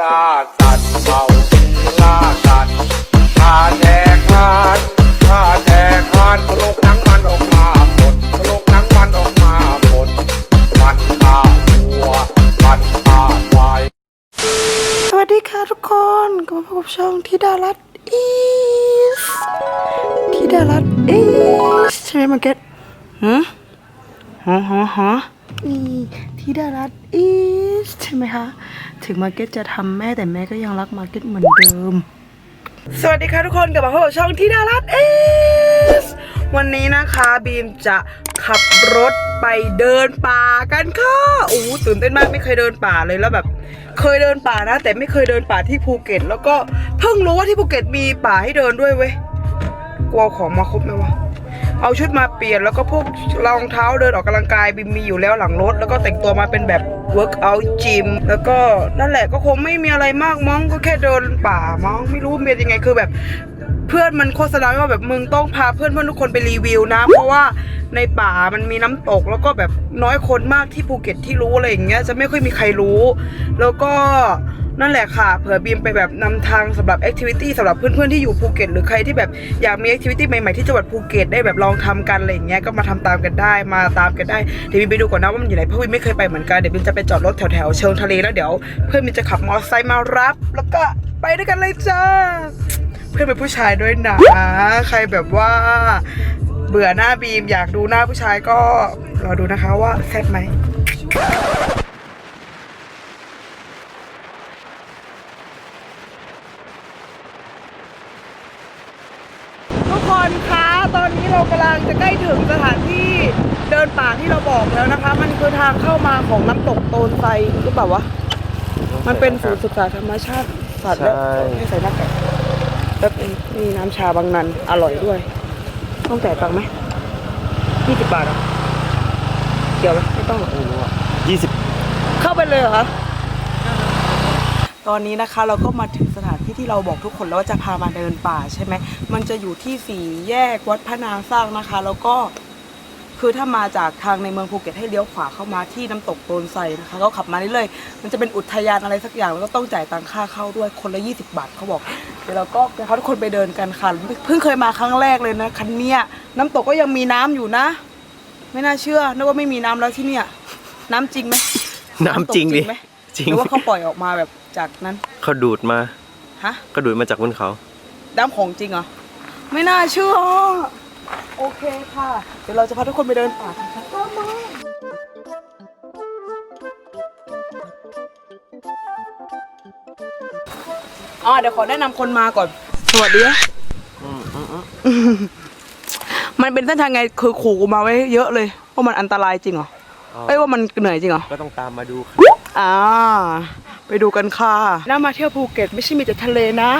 ล่าสัตว์เมาล่าสัตว์ข้าแจกทานข้าแจกทานพลกนั้งมันออกมาหมดพลกนั้งมันออกมาหมดมันฆ่าวัวมันฆ่าควายสวัสดีค่ะทุกคนกลับมาพบกับช่องทิดารัตอีสทิดารัตอีสใช่ไหมมาเก็ตฮะฮะฮะ ฮะนี่ทิดารัตอีสใช่ไหมคะ ถึงมาร์เก็ตจะทำแม่แต่แม่ก็ยังรักมาร์เก็ตเหมือนเดิม สวัสดีค่ะทุกคนกลับมาพบกับช่องทิดารัตอีสวันนี้นะคะบีมจะขับรถไปเดินป่ากันค่ะโอ้ตื่นเต้นมากไม่เคยเดินป่าเลยแล้วแบบ เคยเดินป่านะ แต่ไม่เคยเดินป่าที่ภูเก็ต แล้วก็เพิ่งรู้ว่าที่ภูเก็ตมีป่าให้เดินด้วยเว้ยกลัวของมาครบไหมวะ เอาชุดมาเปลี่ยนแล้วก็พวกรองเท้าเดินออกกำลังกายบิมมีอยู่แล้วหลังรถ แล้วก็แต่งตัวมาเป็นแบบ workout gym แล้วก็นั่นแหละก็คงไม่มีอะไรมากมั้งก็แค่เดินป่ามั้งไม่รู้เป็นยังไงคือแบบเพื่อนมันโฆษณาว่าแบบมึงต้องพาเพื่อนเพื่อนทุกคนไปรีวิวนะ เพราะว่าในป่ามันมีน้ำตก แล้วก็แบบน้อยคนมากที่ภูเก็ตที่รู้อะไรอย่างเงี้ยจะไม่ค่อยมีใครรู้ แล้วก็ นั่นแหละค่ะ เผื่อบีมไปแบบนำทางสำหรับแอคทิวิตี้สำหรับเพื่อนๆที่อยู่ภูเก็ตหรือใครที่แบบอยากมีแอคทิวิตี้ใหม่ๆที่จังหวัดภูเก็ตได้แบบลองทำกันอะไรอย่างเงี้ยก็มาทำตามกันได้มาตามกันได้เดี๋ยวบีมไปดูก่อนนะว่ามันอยู่ไหนเพราะบีมไม่เคยไปเหมือนกันเดี๋ยวบีมจะไปจอดรถแถวๆเชิงทะเลแล้วเดี๋ยว เพื่อนบีมจะขับมอเตอร์ไซค์มารับ แล้วก็ไปด้วยกันเลยจ้าเพื่อนเป็นผู้ชายด้วยนะใครแบบว่า เบื่อหน้าบีมอยากดูหน้าผู้ชายก็รอดูนะคะว่าแซ่บไหม คนคะตอนนี้เรากำลังจะใกล้ถึงสถานที่เดินป่าที่เราบอกแล้วนะคะ มันคือทางเข้ามาของน้ำตกโตนไซหรือเปล่าวะ มันเป็นศูนย์ศึกษาธรรมชาติสัตว์และใช่ให้ใส่หน้ากากแล้วมีน้ำชาบางนันอร่อยด้วย ต้องจ่ายตังค์ไหมยี่สิบบาทเหรอเกี่ยวไหมไม่ต้องหรอก ยี่สิบเข้าไปเลยเหรอคะ ตอนนี้นะคะเราก็มาถึงสถานที่ที่เราบอกทุกคนแล้วว่าจะพามาเดินป่าใช่ไหมมันจะอยู่ที่สี่แยกวัดพระนางสร้างนะคะ แล้วก็คือถ้ามาจากทางในเมืองภูเก็ตให้เลี้ยวขวาเข้ามาที่น้ำตกโตนไซนะคะ ก็ขับมาเรื่อยๆมันจะเป็นอุทยานอะไรสักอย่างแล้วก็ต้องจ่ายตังค่าเข้าด้วยคนละ 20 บาทเขาบอกเดี๋ยวเราก็จะพาทุกคนไปเดินกันค่ะเพิ่งเคยมาครั้งแรกเลยนะคันเนี้ยน้ำตกก็ยังมีน้ำอยู่นะ ไม่น่าเชื่อนึกว่าไม่มีน้ำแล้วที่เนี่ยน้ำจริงไหมน้ำจริงดิไหมจริงหรือว่าเขาปล่อยออกมาแบบ จากนั้นเขาดูดมาฮะเขาดูดมาจากบนเขา น้ำของจริงเหรอ ไม่น่าเชื่อ โอเคค่ะ เดี๋ยวเราจะพาทุกคนไปเดินป่ากันค่ะตามมาอ๋อเดี๋ยวขอแนะนำคนมาก่อน สวัสดีมันเป็นเส้นทางไงคือขู่กูมาไว้เยอะเลยว่ามันอันตรายจริงเหรออ๋อเอ้ยว่ามันเหนื่อยจริงเหรอ ก็ต้องตามมาดูครับอ่า ไปดูกันค่ะน่ามาเที่ยวภูเก็ตไม่ใช่มีแต่ทะเลนะ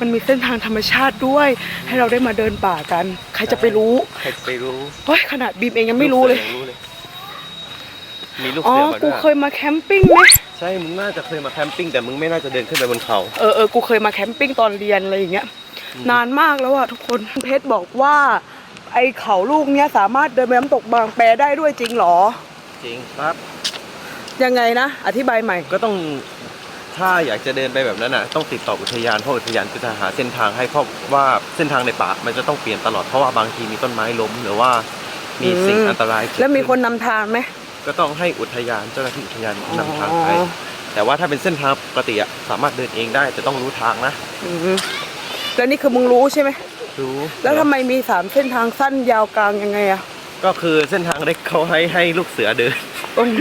มันมีเส้นทางธรรมชาติด้วย ให้เราได้มาเดินป่ากัน ใครจะไปรู้ใครไปรู้เฮ้ยขนาดบีมเองยังไม่รู้เลยกสือยังมีลูกอ๋อเสือมากูด้วยเคยมาแคมปิ้งไหมใช่มึงน่าจะเคยมาแคมปิ้งแต่มึงไม่น่าจะเดินขึ้นไปบนเขาเออเออกูเคยมาแคมปิ้งตอนเรียนอะไรอย่างเงี้ยนานมากแล้วอะทุกคนเพชรบอกว่า ไอเขาลูกเนี้ยสามารถเดินไปน้ำตกบางแปได้ด้วยจริงเหรอ จริงครับ ยังไงนะ อธิบายใหม่ ก็ต้องถ้าอยากจะเดินไปแบบนั้นน่ะต้องติดต่ออุทยานเพราะอุทยานจะหาเส้นทางให้เพราะว่าเส้นทางในป่ามันจะต้องเปลี่ยนตลอดเพราะว่าบางทีมีต้นไม้ล้มหรือว่ามีสิ่งอืมอันตรายเกิดแล้วมีขึ้คนนำทางไหม ก็ต้องให้อุทยานเจ้าหน้าที่อุทยานนำทางไปอ๋อ แต่ว่าถ้าเป็นเส้นทางปกติอะสามารถเดินเองได้แต่ต้องรู้ทางนะอืมแล้วนี่คือมึงรู้ใช่ไหม รู้แล้วทำไมมีสามเส้นทางสั้นยาวกลางยังไงอะ ก็คือเส้นทางเล็กเขาให้ให้ลูกเสือเดินอืม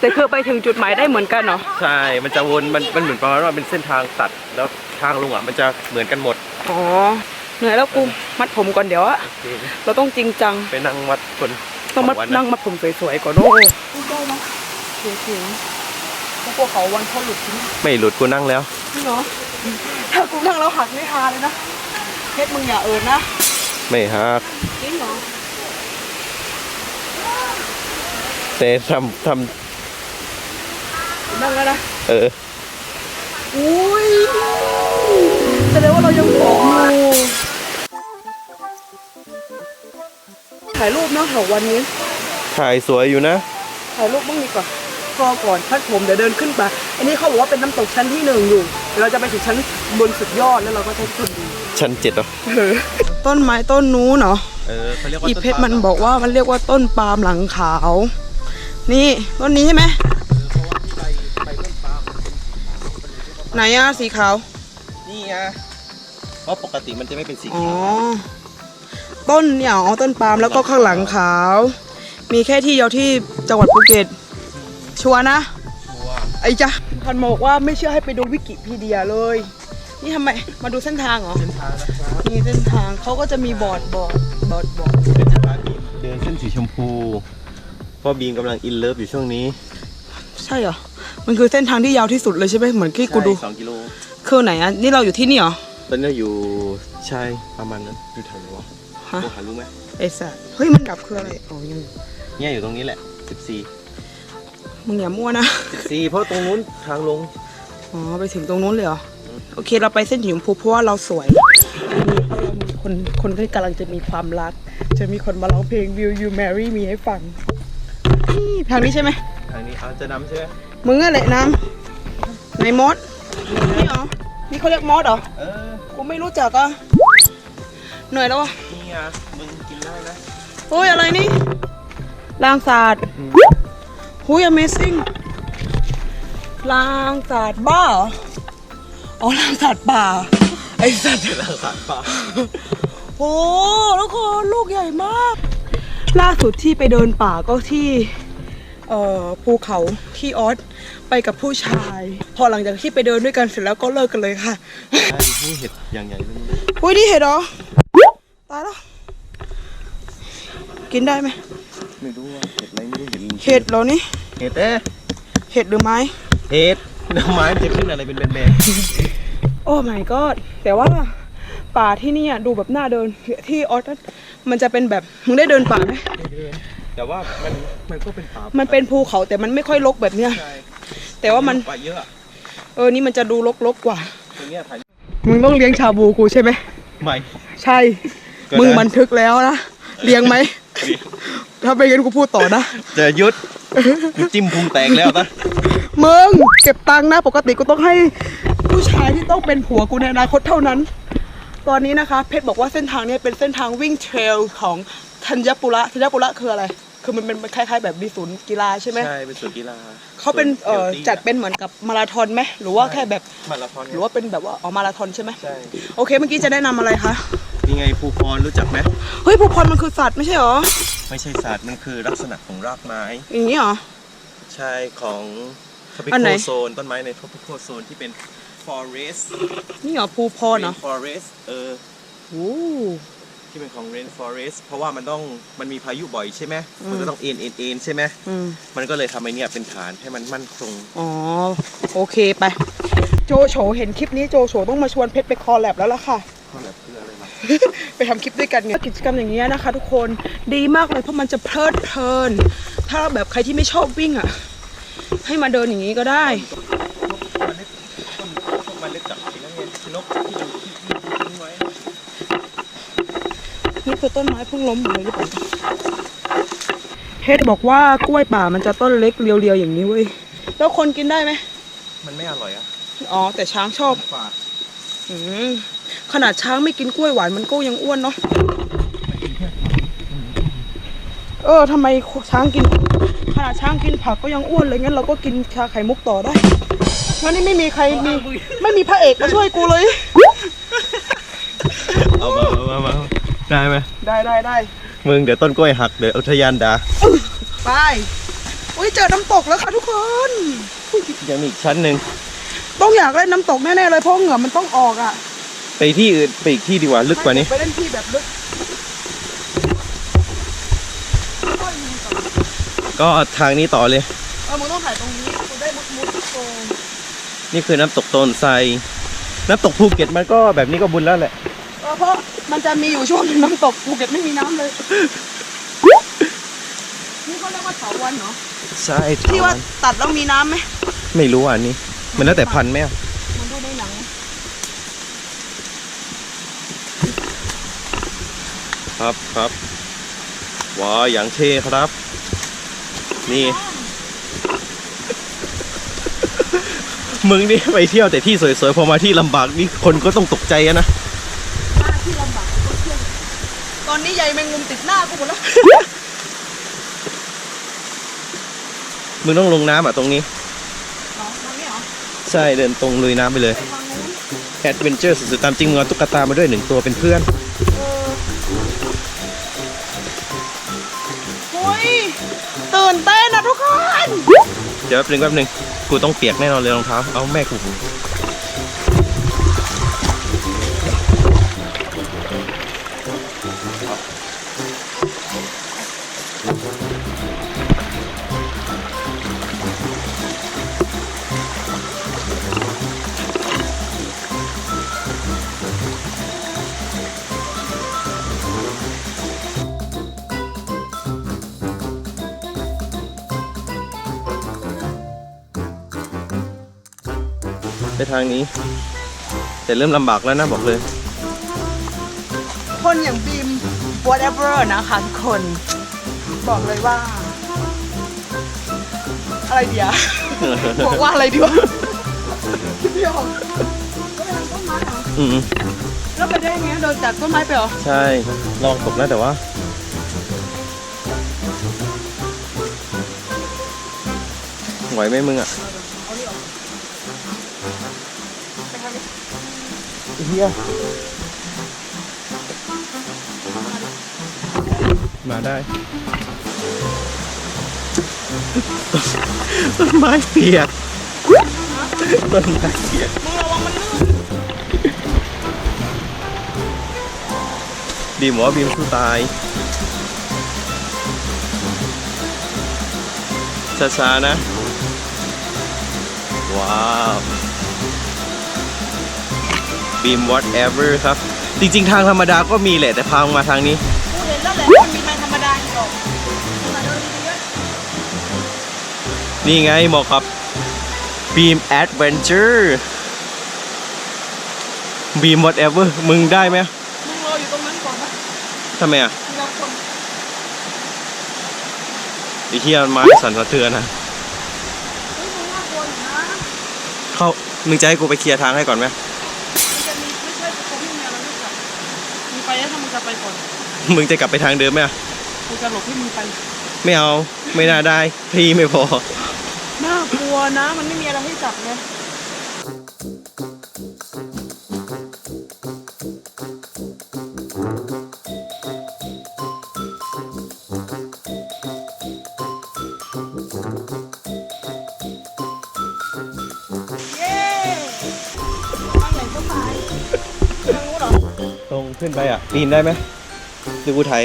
แต่คือไปถึงจุดหมายได้เหมือนกันเหรอ ใช่ มันจะวนมันมันเหมือนประมาณว่าเป็นเส้นทางตัดแล้วทางลงอะมันจะเหมือนกันหมด อ๋อ เหนื่อยแล้วกูมัดผมก่อนเดี๋ยวอะโอเคเราต้องจริงจัง ไปนั่งวัดคนต้องมัดขวัญนั่นะงมัดผมสวยๆก่อนโอ้กูได้ไหมเสียถึงกูกลัวเขาวันเขาหลุดทิ้งไม่หลุดกูนั่งแล้วจริงเหรอถ้ากูนั่งแล้วหักไม่ฮาเลยนะเพชรมึงอย่าเอินนะ ไม่ฮักจริงเหรอ แต่ทำทนั่งแล้วนะำเออ อุ้ยแสดงว่าเรายังผอมอยู่ถ่ายรูปเนาะแถววันนี้ ถ่ายสวยอยู่นะ ถ่ายรูปบ้างดีกว่าพอก่อนพัดผมเดี๋ยวเดินขึ้นไปอันนี้เขาบอกว่าเป็นน้ำตกชั้นที่หนึ่งอยู่เดี๋ยวเราจะไปถึงชั้นบนสุดยอดแล้วเราก็จะขึ้นดูชั้นเจ็ดเหรอ ต้นไม้ต้นนู้นเนาะเออเขาเรียกว่าอีต้เพชรมันบอกว่ามันเรียกว่าต้นปาล์มหลังขาว นี่ต้นนี้ใช่ไหมไหนอะสีขาว นี่ไงเพราะปกติมันจะไม่เป็นสีอ๋อ ขาวต้นเนี่ยอ๋อต้นปาล์มแล้วก็ข้างหลังขาว มีแค่ที่เดียวที่จังหวัดภูเก็ต ชัวร์นะ ชัวร์ไอ้จ้ะพันบอกว่าไม่เชื่อให้ไปดูวิกิพีเดียเลย นี่ทำไม มาดูเส้นทางเหรอ เส้นทางนะครับมีเส้นทางเขาก็จะมีบอร์ดบอร์ดบอร์ดบอร์ดเป็นทางบีมเดินเส้นสีชมพู เพราะบีมกำลังอินเลิฟอยู่ช่วงนี้ใช่เหรอ มันคือเส้นทางที่ยาวที่สุดเลยใช่ไหมเหมือนที่กูดูใช่สองกิโลคือไหนอะ นี่เราอยู่ที่นี่เหรอ ตอนนี้เราอยู่ใช่ประมาณนั้นอยู่แถวไหนวะฮะโอ้หารู้ไหมไอ้สัสเฮ้ยมันดับคืออะไรอ๋อยังเนี่ยอยู่ตรงนี้แหละสิบสี่มึงอย่ามั่วนะ สิบสี่เพราะตรงนู้นทางลง อ๋อ ไปถึงตรงนู้นเลยเหรอ โอเคเราไปเส้นสีชมพูเพราะว่าเราสวยมีเพราะเรามีคนคนที่กำลังจะมีความรัก จะมีคนมาร้องเพลง Will You Marry Me ให้ฟังนี่ ทางนี้ใช่ไหมทางนี้เอาจะนำใช่ไหมมึงอะไรน้ำในมดนี่เหรอนี่เขาเรียกมดเหรอเออกูไม่รู้จักอะเหนื่อยแล้วอะนี่ไงมึงกินได้นะโอ้ยอะไรนี่ลางศาสตร์หุย Amazing ลางศาสตร์บ้าเหรออ๋อลางศาสตร์ป่าไอ้สัตว์หลังสารป่าโอ้แล้วก็ลูกใหญ่มาก ล่าสุดที่ไปเดินป่าก็ที่เอ่อ ภูเขาที่ออสไปกับผู้ชาย พอหลังจากที่ไปเดินด้วยกันเสร็จแล้วก็เลิกกันเลยค่ะใช่นี่เห็ดอย่างใหญ่เลยอุ้ยนี่เห็ดเหรอตายแล้วกินได้ไหมไม่รู้ว่าเห็ดอะไรไม่รู้เห็ดลิงเห็ดเหรอนี่เห็ดเอ๊ะเห็ดหรือไม้เห็ดน้ำไม้มันจะขึ้นอะไรเป็นแบนโอ้ my god แต่ว่าป่าที่นี่อะดูแบบน่าเดินที่ออสนั้นมันจะเป็นแบบมึงได้เดินป่าไหมๆ แต่ว่ามันมันก็เป็นป่ามันเป็นภูเขาแต่มันไม่ค่อยรกแบบเนี้ย ใช่แต่ว่ามันป่าเยอะอะเออนี่มันจะดูรกๆกว่า ตรงเนี้ยถ่ายมึงต้องเลี้ยงชาบูกูใช่ไหม ใหม่ ใช่ ก็ได้ มึงบันทึกแล้วนะ เลี้ยงไหม ถ้าไม่งั้นกูพูดต่อนะ จะยุดกูจิ้มพุงแตกแล้วนะมึงเก็บตังค์นะปกติกูต้องให้ผู้ชายที่ต้องเป็นผัวกูในอนาคตเท่านั้น ตอนนี้นะคะ เพชรบอกว่าเส้นทางเนี้เป็นเส้นทางวิ่งเทรลของธัญปุระธัญปุระคืออะไร คือมันเป็นคล้ายๆ แบบมีศูนย์กีฬาใช่ไหมใช่เป็นสวนกีฬาเขาเป็นเอ่อสวน healthy จัดเป็นเหมือนกับมาราธอนไหมหรือว่าแค่แบบมาราธอนหรือว่าเป็นแบบว่าอ๋อมาราธอนใช่ไหมใช่โอเคเมื่อกี้จะแนะนำอะไรคะนี่ไงภูพรรู้จักไหมเฮ้ยภูพรมันคือสัตว์ไม่ใช่หรอไม่ใช่ศาสตร์มันคือลักษณะของรากไม้อย่างนี้หรอ ใช่ของอันไหน tropical zone ต้นไม้ใน tropical zone ที่เป็น forest นี่เหรอภูพรเนาะ rain forest เออ โอ้ ที่เป็นของ rain forest เพราะว่ามันต้องมันมีพายุบ่อยใช่ไหมมันก็ต้องเอ็นเอ็นเอ็นใช่ไหมอืมมันก็เลยทำไอ้เนี่ยเป็นฐานให้มันมั่นคง อ๋อ โอเคไป โจโฉเห็นคลิปนี้โจโฉต้องมาชวนเพชรไปคอลแลบแล้วล่ะค่ะก็แบบเพื่ออะไรมาไปทำคลิปด้วยกันไงกิจกรรมอย่างเงี้ยนะคะ ทุกคนดีมากเลยเพราะมันจะเพลิดเพลิน ถ้าแบบใครที่ไม่ชอบวิ่งอะ ให้มาเดินอย่างนี้ก็ได้ มันเล็กต้นพวกมันเล็กจับไอ้นั่นไงนกที่อยู่ที่ที่ทิ้งไว้ นี่คือต้นไม้เพิ่งล้มหมดเลยหรือเปล่าเพชรบอกว่ากล้วยป่ามันจะต้นเล็กเรียวๆอย่างนี้เว้ย แล้วคนกินได้ไหม มันไม่อร่อยอะอ๋อ แต่ช้างชอบ ฝาดอืมขนาดช้างไม่กินกล้วยหวานมันก็ยังอ้วนเนาะ เออทำไมช้างกิน ขนาดช้างกินผักก็ยังอ้วนเลยงั้นเราก็กินชาไข่มุกต่อได้งั้นนี่ไม่มีใครมี ไม่มีพระเอกมาช่วยกูเลย เอามาเอามาเอามา ได้ไหมได้ได้ได้มึงเดี๋ยวต้นกล้วยหักเดี๋ยวอุทยานด่าไปอุ้ยเจอน้ำตกแล้วค่ะทุกคนยังมีอีกชั้นหนึ่งต้องอยากเล่นน้ำตกแน่ๆเลยเพราะเหงื่อมันต้องออกอะ ไปที่อื่นไปอีกที่ดีกว่าลึกกว่านี้ ไปเล่นที่แบบลึกก็ทางนี้ต่อเลยเออมึงต้องถ่ายตรงนี้กูได้มุดมุดโกงนี่คือน้ำตกโตนไซน้ำตกภูเก็ตมันก็แบบนี้ก็บุญแล้วแหละเออเพราะ มันจะมีอยู่ช่วงหนึงน้ำตกภูเก็ตไม่มีน้ำเลย นี่เขาเรียกว่าเถาวันเหรอใช่ที่ว่าตัดแล้วมีน้ำไหมไม่รู้อะอันนี้ มันแล้วแต่พันธุ์ไหมอะมันดูในหนังครับครับว้าวอย่างเท่ครับ นี่ มึงนี่ไปเที่ยวแต่ที่สวยๆพอมาที่ลำบากนี่คนก็ต้องตกใจอะนะ หน้าที่ลำบากก็เที่ยงตอ นนี้ใยแมงมุมติดหน้ากูหมดแล้ว มึงต้องลงน้ำอะตรงนี้ น้องทางนี้เหรอใช่เดินตรงลุยน้ำไปเลยทางนู้นแอดเวนเจอร์สุดๆตามจริงมึงเอาตุ๊กตามาด้วยหนึ่งตัวเป็นเพื่อน เออโอ้ยตื่นเต้นนะทุกคน เดี๋ยวแป๊บนึงแป๊บนึงกูต้องเปียกแน่นอนเลยรองเท้า เอาแม่กูางนี้ แต่เริ่มลำบากแล้วนะบอกเลย คนอย่างบีม whatever นะคะทุกคน บอกเลยว่า อะไรเดียว บอกว่าอะไรดีวะคิดไม่ออกก็ไปทางต้นไม้เหรออืมแล้วไปได้ไงเดินจากต้นไม้ไปเหรอใช่ลองตกแล้วแต่ว่า ไหวไหมมึงอะ เฮียมาได้ ต้นไม้เปียกต้นไม้เปียกมึงระวังมันลื่นบีมบอกว่าบีมสู้ตาย ช้าๆนะ ว้าว บีม whatever ครับ จริง ๆ ทางธรรมดาก็มีแหละแต่พามาทางนี้กูเห็นแล้วแหละมันมีไม้ธรรมดาอีกหรอกมาเดินดีๆเว้ยนี่ไงเหมาะกับ Beam Adventure Beam whatever มึงได้ไหมมึงรออยู่ตรงนั้นก่อนนะทำไมอะมีเราคนไอ้เหี้ยไม้สั่นสะเทือนนะเฮ้ยมึงน่ากลัวอยู่นะ เข้ามึงจะให้กูไปเคลียร์ทางให้ก่อนไหม มันจะมีไม่ใช่คนที่มีอะไรไม่จับมึง ไปแล้วถ้ามึงจะไปก่อนมึงจะกลับไปทางเดิมไหมอะกูจะหลบให้มึงไปไม่เอาไม่น่าได้พี่ไม่พอ น่ากลัวนะ มันไม่มีอะไรให้จับไง ขึ้นไปอะปีนได้ไหมหรือกูถ่าย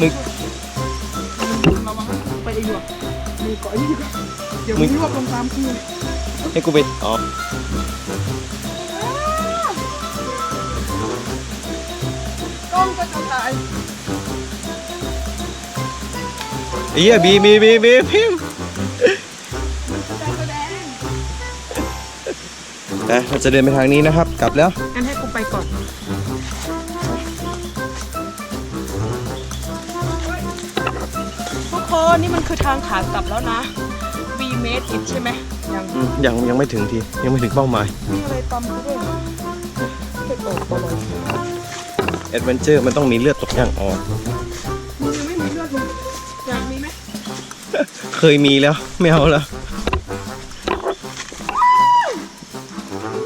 มึงระวังไปเองดีกว่ามีเกาะนี่ดีกว่าเดี๋ยวมึงรวบลงตามคืนให้กูไปอ๋อกล้องก็จะถ่ายไอ้เหี้ยบีมีบีบีบีมการแสดงนะเราจะเดินไปทางนี้นะครับ กลับแล้วงั้นให้กู ไปก่อนทุกคนนี่มันคือทางขากลับแล้วนะ B made it ใช่ไหมยังอืมยังยังไม่ถึงทียังไม่ถึงเป้าหมายมีอะไรตำกูด้วยเหรอเผ็ดออกตลอดแอดเวนเจอร์มันต้องมีเลือดตกยางออก มึงยังไม่มีเลือดเลยอยากมีไหมเคยมีแล้วไม่เอาแล้ว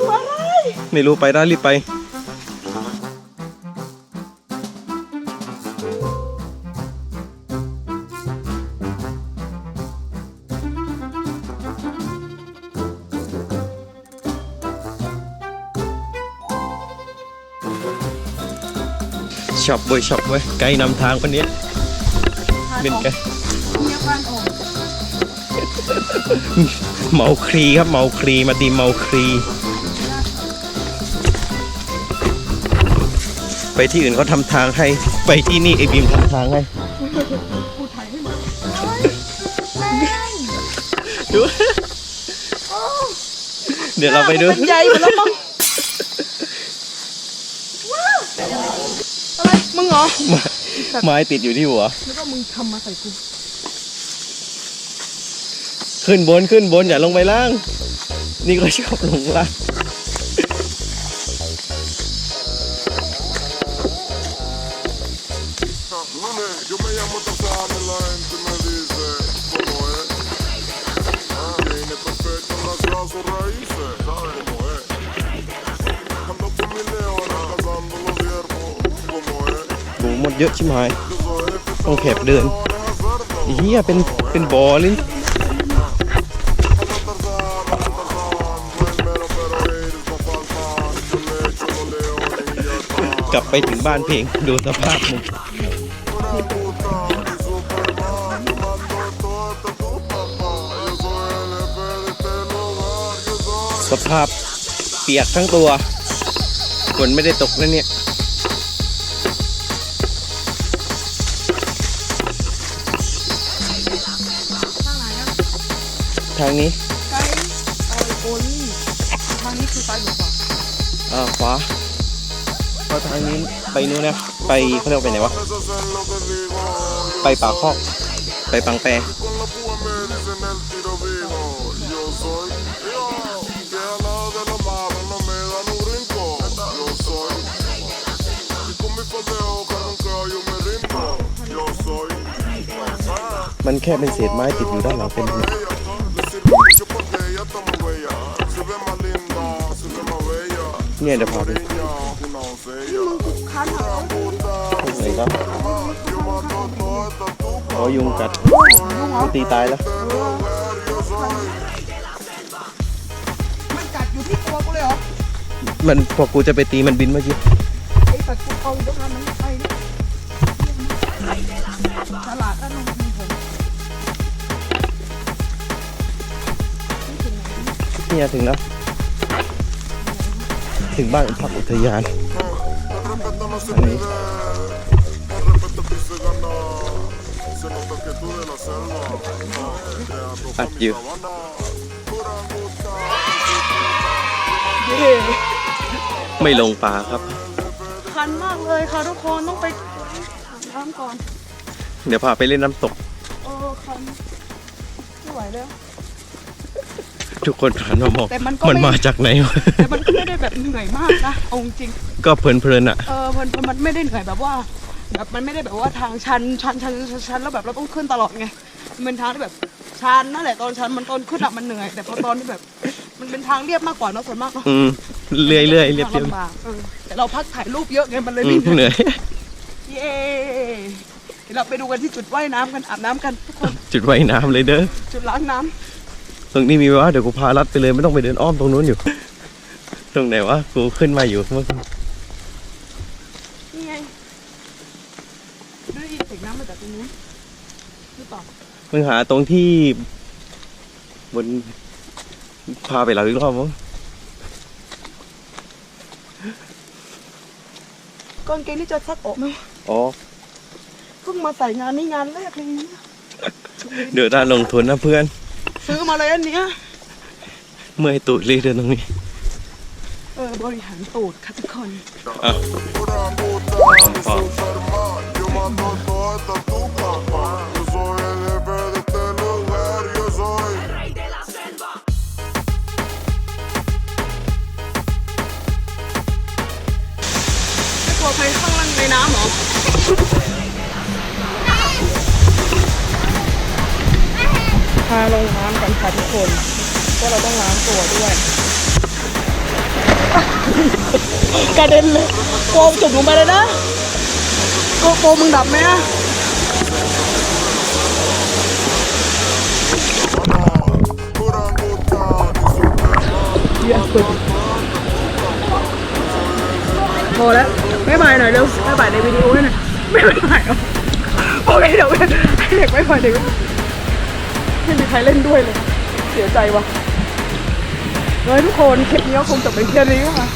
ตัวอะไรไม่รู้ไปได้รีบไป ช็อปเว้ยช็อปเว้ยไกด์นำทางคนนี้เป็นไงเมียบ้านออกเมาครีครับเมาครีมาตีเมาครี ไปที่อื่นเขาทำทางให้ไปที่นี่ไอบีมทำทางให้กูถ่ายให้มันดูเดี๋ยวเราไปดูเป็นใหญ่หมดแล้วมั้งว้าวอะไร มึงเหรอไม้ติดอยู่ที่หัวแล้วก็มึงทำมาใส่กูขึ้นบนขึ้นบนอย่าลงไปล่าง นี่ก็ชอบลงล่าง ชิมหายต้องแคบเดินเฮียเป็นเป็นบอลิ้นกลับไปถึงบ้านเพลงดูสภาพมึงสภาพเปียกทั้งตัวฝนไม่ได้ตกนะเนี่ย ทางนี้ไกด์โอลี่ทางนี้คือซ้ายหรือขวาอ่าขวาพอทางนี้ไปนู้นนะ ไปเขาเรียกไปไหนวะ ไปป่าคอก ไปปังแปมันแค่เป็นเศษไม้ติดอยู่ด้านหลังเป็น เนี่ยเดี๋ยวพาไป Niña, una doncella. คันเหรอ Puta, ไหนก็ yo mato toda esta tupa. อ๋อยุงกัดมันตีตายแล้ว Yo soy. มันกัดอยู่ที่ตัวกูเลยเหรอมันพอกูจะไปตีมันบินเมื่อกี้ไอ้สัตว์กูเอาตรงนั้นมันไปดิฉลาดแล้วน้องมีผมเนี่ยถึงแล้ว ถึงบ้านพักอุทยาน El respeto no se pide, el respeto que se gana. Se nota que tú de la selva, de Ando Ah, you. Sabana, Curanguta, เย้ไม่ลงปลาครับ คันมากเลยค่ะทุกคนต้องไปอาบน้ำก่อน เดี๋ยวพาไปเล่นน้ำตก เออคันไม่ไหวแล้ว ทุกคนผ่านมามองแต่มันก็มันไม่มาจากไหนวะ แต่มันก็ไม่ได้แบบเหนื่อยมากนะเอาจริงก็เพลินๆอะเออมันมันไม่ได้เหนื่อยแบบว่าแบบมันไม่ได้แบบว่าทางชันชันชันชันชันแล้วแบบเราต้องขึ้นตลอดไงมันเป็นทางที่แบบชันนั่นแหละตอนชันมันตอนขึ้นอะมันเหนื่อย แต่พอตอนที่แบบ มันเป็นทางเรียบมากกว่าเนอะส่วนมากเนอะอืมเรื่อยๆเรื่อยๆเรียบทางลำบากเออแต่เราพักถ่ายรูปเยอะไงมันเลยๆอืไม่มเหนื่อย เหนื่อย เย้เดี๋ยวเราไปดูกันที่จุดว่ายน้ำกันอาบน้ำกันทุกคน จุดว่ายน้ำเลยเด้อจุดล้างน้ ตรงนี้มีวะเดี๋ยวกูพาลัดไปเลยไม่ต้องไปเดินอ้อมตรงนู้นอยู่ ตรงไหนวะกูขึ้นมาอยู่เมื่อกี้ำนี่ไงดูดิเสียงน้ำมาจากตรงนู้นหรือเปล่ามึงหาตรงที่ บนพาไปเราอีกรอบมั้งกางเกงนี่จะซักออกไหมอ๋อเพิ่งมาใส่งานนี้งานแรกเลยเนี่ย เดี๋ยวด้านลงทุนนะเพื่อน ซื้อมาเลยอันเนี้ยเมื่อยตูดรีเดินตรงนี้ เออบริหารตูดค่ะทุกคนอะ Curanguta, y Superman. Yo mato toda esta tupa. Yo soy el jefe de este lugar, yo soy. ไม่กลัวใครข้างล่างในน้ำเหรอาลงน้ำกันค่ะทุกคนก็เราต้องล้างตัวด้วย กระเด็นเลยโกมจุ่มลงไปเลยนะโกโกมึงดับไหมอะเยี่ยมสุดพอแล้วไม่บายหน่อยเร็วไม่บายในวิดีโอให้หน่อยไม่บายโอเคเดี๋ยวเด็กไม่บายเด็ก ไม่มีใครเล่นด้วยเลย เสียใจว่ะเฮ้ยทุกคนคลิปนี้ก็คงจบเป็นแค่นี้ค่ะ